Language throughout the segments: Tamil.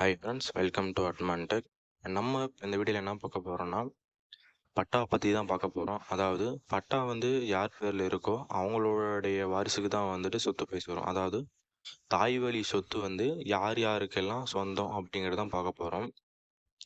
ஹாய் ஃப்ரெண்ட்ஸ் வெல்கம் டு அட்மான்டெக் நம்ம இந்த வீடியோவில் என்ன பார்க்க போகிறோம்னா பட்டா பற்றி தான் பார்க்க போகிறோம் அதாவது பட்டா வந்து யார் பேரில் இருக்கோ அவங்களுடைய வாரிசுக்கு தான் வந்துட்டு சொத்து பேசி வரும் அதாவது தாய் வழி சொத்து வந்து யார் யாருக்கெல்லாம் சொந்தம் அப்படிங்கிறதான் பார்க்க போகிறோம்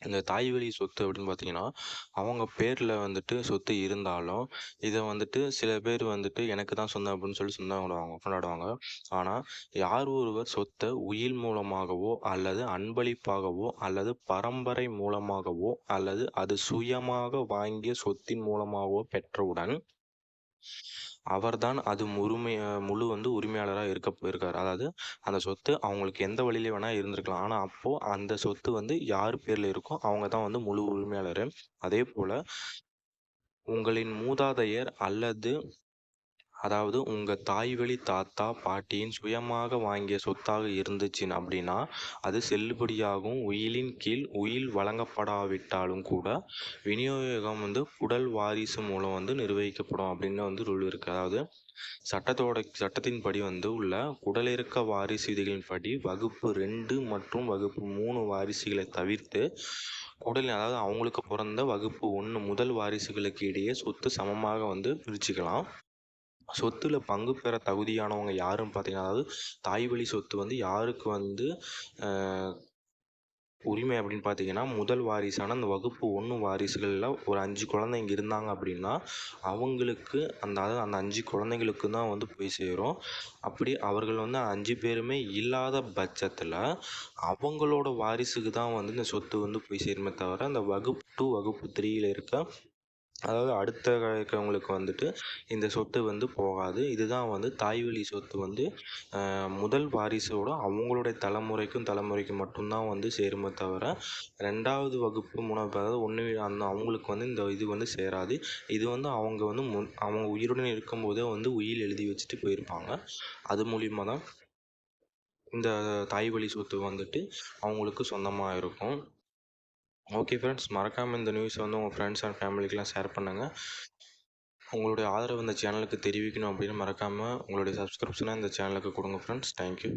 இந்த தாய்வழி சொத்து அப்படின்னு பார்த்தீங்கன்னா அவங்க பேரில் வந்துட்டு சொத்து இருந்தாலும் இதை வந்துட்டு சில பேர் வந்துட்டு எனக்கு தான் சொந்தம் அப்படின்னு சொல்லி சொந்தம் கொண்டாடுவாங்க கொண்டாடுவாங்க. ஆனால் யார் ஒருவர் சொத்தை உயில் மூலமாகவோ அல்லது அன்பளிப்பாகவோ அல்லது பரம்பரை மூலமாகவோ அல்லது அது சுயமாக வாங்கிய சொத்தின் மூலமாகவோ பெற்றவுடன் அவர்தான் அது உரிமை முழு வந்து உரிமையாளராக இருக்க இருக்கார். அதாவது அந்த சொத்து அவங்களுக்கு எந்த வழியில வேணா இருந்திருக்கலாம். ஆனால் அப்போது அந்த சொத்து வந்து யார் பேரில் இருக்கோ அவங்க தான் வந்து முழு உரிமையாளர். அதே போல் உங்களின் மூதாதையர் அல்லது அதாவது உங்கள் தாய் வழி தாத்தா பாட்டியின் சுயமாக வாங்கிய சொத்தாக இருந்துச்சுன்னு அப்படின்னா அது செல்லுபடியாகும். உயிலின் கீழ் உயில் வழங்கப்படாவிட்டாலும் கூட விநியோகம் வந்து குடல் வாரிசு மூலம் வந்து நிர்வகிக்கப்படும் அப்படின்னு வந்து ரூல் இருக்குது அதாவது சட்டத்தோட சட்டத்தின்படி வந்து உள்ள குடலிறக்க வாரிசு விதிகளின்படி வகுப்பு ரெண்டு மற்றும் வகுப்பு மூணு வாரிசுகளை தவிர்த்து குடல் அதாவது அவங்களுக்கு பிறந்த வகுப்பு ஒன்று முதல் வாரிசுகளுக்கு இடையே சொத்து சமமாக வந்து பிரிச்சுக்கலாம். சொத்துல பங்கு பெற தகுதியானவங்க யாருன்னு பார்த்தீங்கன்னா அதாவது தாய் வழி சொத்து வந்து யாருக்கு வந்து உரிமை அப்படின்னு பார்த்தீங்கன்னா முதல் வாரிசான அந்த வகுப்பு ஒன்று வாரிசுகளில் ஒரு அஞ்சு குழந்தைங்க இருந்தாங்க அப்படின்னா அவங்களுக்கு அந்த அதாவது அந்த அஞ்சு குழந்தைங்களுக்கு தான் வந்து போய் சேரும். அப்படி அவர்கள் வந்து அஞ்சு பேருமே இல்லாத பட்சத்தில் அவங்களோட வாரிசுக்கு தான் வந்து இந்த சொத்து வந்து போய் சேருமே தவிர அந்த வகுப்பு டூ வகுப்பு த்ரீயில் இருக்க அதாவது அடுத்த இருக்கிறவங்களுக்கு வந்துட்டு இந்த சொத்து வந்து போகாது. இதுதான் வந்து தாய்வழி சொத்து வந்து முதல் வாரிசோட அவங்களுடைய தலைமுறைக்கும் தலைமுறைக்கும் மட்டும்தான் வந்து சேருமே தவிர ரெண்டாவது வகுப்பு மூணாவது அதாவது ஒன்று அந்த அவங்களுக்கு வந்து இந்த இது வந்து சேராது. இது வந்து அவங்க வந்து முன் அவங்க உயிருடன் இருக்கும்போதே வந்து உயில் எழுதி வச்சுட்டு போயிருப்பாங்க. அது மூலிமா தான் இந்த தாய்வழி சொத்து வந்துட்டு அவங்களுக்கு சொந்தமாக இருக்கும். ஓகே ஃப்ரெண்ட்ஸ் மறக்காமல் இந்த நியூஸை வந்து உங்கள் ஃப்ரெண்ட்ஸ் அண்ட் ஃபேமிலிக்கெலாம் ஷேர் பண்ணுங்கள் உங்களுடைய ஆதரவு இந்த சேனலுக்கு தெரிவிக்கணும் அப்படின்னு மறக்காமல் உங்களுடைய சப்ஸ்கிரிப்ஷனை இந்த சேனலுக்கு கொடுங்க ஃப்ரெண்ட்ஸ் தேங்க்யூ